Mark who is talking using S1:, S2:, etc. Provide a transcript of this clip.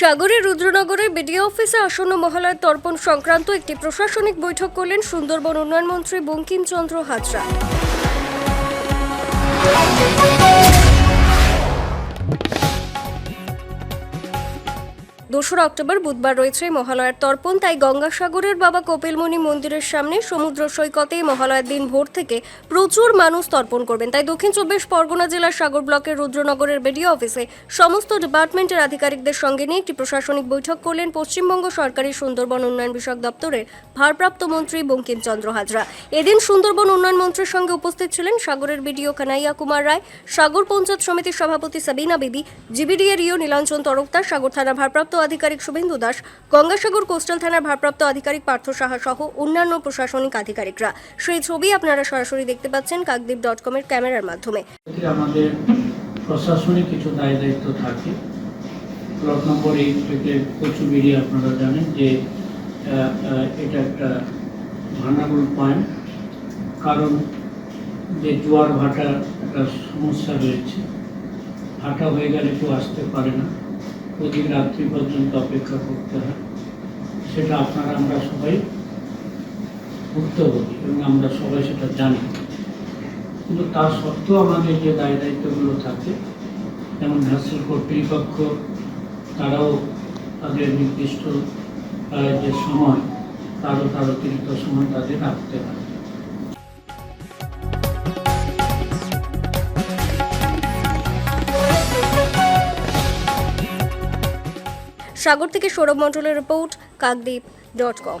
S1: সাগরের রুদ্রনগরে বিডিও অফিসে আসন্ন মহালয়ার তর্পণ সংক্রান্ত একটি প্রশাসনিক বৈঠক করলেন সুন্দরবন উন্নয়ন মন্ত্রী বঙ্কিমচন্দ্র হাজরা। দোসরা অক্টোবর বুধবার রয়েছে মহালয়ার তর্পণ। তাই গঙ্গাসাগরের বাবা কপিলমণি মন্দিরের সামনে সমুদ্র সৈকতে মহালয়ার দিন ভোর থেকে প্রচুর মানুষ তর্পণ করবেন। তাই দক্ষিণ চব্বিশ পরগনা জেলার সাগর ব্লকের রুদ্রনগরের বিডিও অফিসে সমস্ত ডিপার্টমেন্টের আধিকারিকদের সঙ্গে নিয়ে একটি প্রশাসনিক বৈঠক করলেন পশ্চিমবঙ্গ সরকারি সুন্দরবন উন্নয়ন বিষয়ক দপ্তরের ভারপ্রাপ্ত মন্ত্রী বঙ্কিমচন্দ্র হাজরা। এদিন সুন্দরবন উন্নয়ন মন্ত্রীর সঙ্গে উপস্থিত ছিলেন সাগরের বিডিও কানাইয়া কুমার রায়, সাগর পঞ্চায়েত সমিতির সভাপতি সাবিনা বিবি, জিবিডিএর ইও নীলাঞ্চন তরফদার সাগর থানার ভারপ্রাপ্ত আধিকারিক শুভেন্দু দাস, গঙ্গাসাগর কোস্টাল থানার ভারপ্রাপ্ত আধিকারিক পার্থ সাহা সহ অন্যান্য প্রশাসনিক আধিকারিকরা। সেই ছবি আপনারা সরাসরি দেখতে পাচ্ছেন কাকদ্বীপ ডট কমের ক্যামেরার মাধ্যমে।
S2: আমাদের প্রশাসনিক কিছু দায় দায়িত্ব থাকে। ব্লক নম্বর এইট থেকে কচুবিড়ি আপনারা জানেন যে এটা একটা ভানাগুল পয়েন্ট কারণ যে জোয়ার ভাটা একটা সমস্যা রয়েছে, ভাটা হয়ে গেলে কেউ আসতে পারে না। অধিক রাত্রি পর্যন্ত অপেক্ষা করতে হয়। সেটা আপনারা, আমরা সবাই ভুক্তভোগী এবং আমরা সবাই সেটা জানি। কিন্তু তা সত্ত্বেও আমাদের যে দায় দায়িত্বগুলো থাকে, যেমন হাসিল কর্তৃপক্ষ, তারাও তাদের নির্দিষ্ট যে সময়, তারও তার অতিরিক্ত সময় তাদের রাখতে হয়।
S1: সাগর থেকে সৌরভ মণ্ডলের রিপোর্ট কাকদ্বীপ ডট কম।